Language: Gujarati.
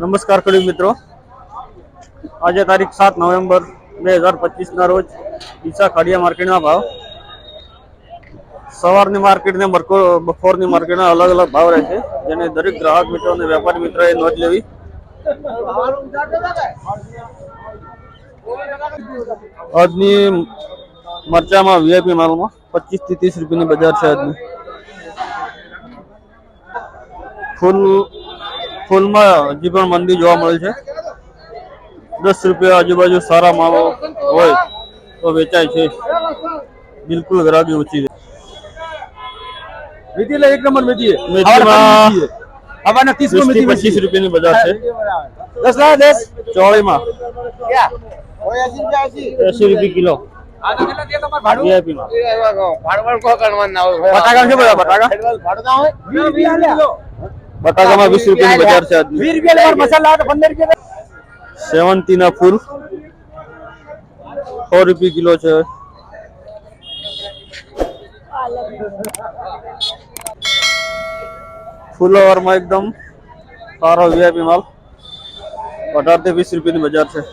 નમસ્કાર ખેડૂત મિત્રો. આજે તારીખ સાત નવેમ્બર બે હજાર પચીસના રોજ ઈસા ખાડિયા માર્કેટના ભાવ. સવારની માર્કેટ ને બરકો- બપોરની માર્કેટના અલગ અલગ ભાવ રહે છે, જેને દરેક ગ્રાહક મિત્રો અને વેપારી મિત્રોએ નોંધ લેવી. આજની મરચામાં વીઆઈપી માલમાં પચીસથી ત્રીસ રૂપિયાની બજાર છે આજની. ફૂલ ફૂલમાં હજી પણ મંદી જોવા મળે છે. દસ રૂપિયા આજુબાજુ સારા માવો હોય તો વેચાય છે. બિલકુલ ગ્રાહકી ઓછી છે. મેથી એક નંબર મેથી. મેથીમાં હવાના ત્રીસ મેથી પચીસ રૂપિયાની બજાર છે. દસ દસ. ચોળીમાં. એસી રૂપિયા કિલો. બટાકામાં વીસ રૂપિયાની બજાર છે વીસ રૂપિયા મસાલા પંદર રૂપિયા સેવંતી ના ફૂલ. સો રૂપિયા કિલો છે. ફૂલોવરમાં એકદમ સારો વીઆઈપી માલ. અઢારથી વીસ રૂપિયાની બજાર છે.